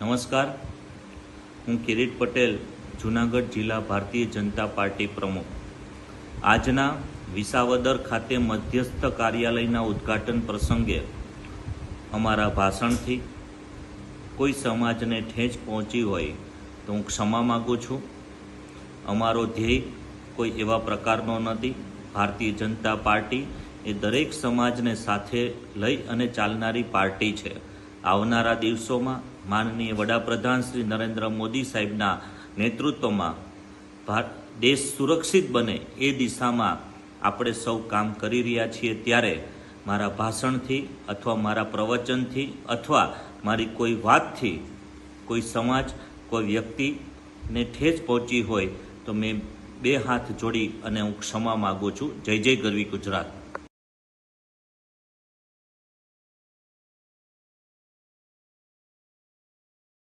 નમસ્કાર. હું કિરીટ પટેલ, જુનાગઢ જિલ્લા ભારતીય જનતા પાર્ટી પ્રમુખ. આજના વિસાવદર ખાતે મધ્યસ્થ કાર્યાલયના ઉદ્ઘાટન પ્રસંગે અમારા ભાષણથી કોઈ સમાજને ઠેંચ પહોંચી હોય તો હું ક્ષમા માગું છું. અમારો ધ્યેય કોઈ એવા પ્રકારનો નથી. ભારતીય જનતા પાર્ટી એ દરેક સમાજને સાથે લઈ અને ચાલનારી પાર્ટી છે. આવનારા દિવસોમાં માનનીય વડાપ્રધાન શ્રી નરેન્દ્ર મોદી સાહેબના નેતૃત્વમાં ભારત દેશ સુરક્ષિત બને એ દિશામાં આપણે સૌ કામ કરી રહ્યા છીએ ત્યારે મારા ભાષણથી અથવા મારા પ્રવચનથી અથવા મારી કોઈ વાતથી કોઈ સમાજ, કોઈ વ્યક્તિને ઠેસ પહોંચી હોય તો મેં બે હાથ જોડી અને હું ક્ષમા માગું છું. જય જય ગરવી ગુજરાત.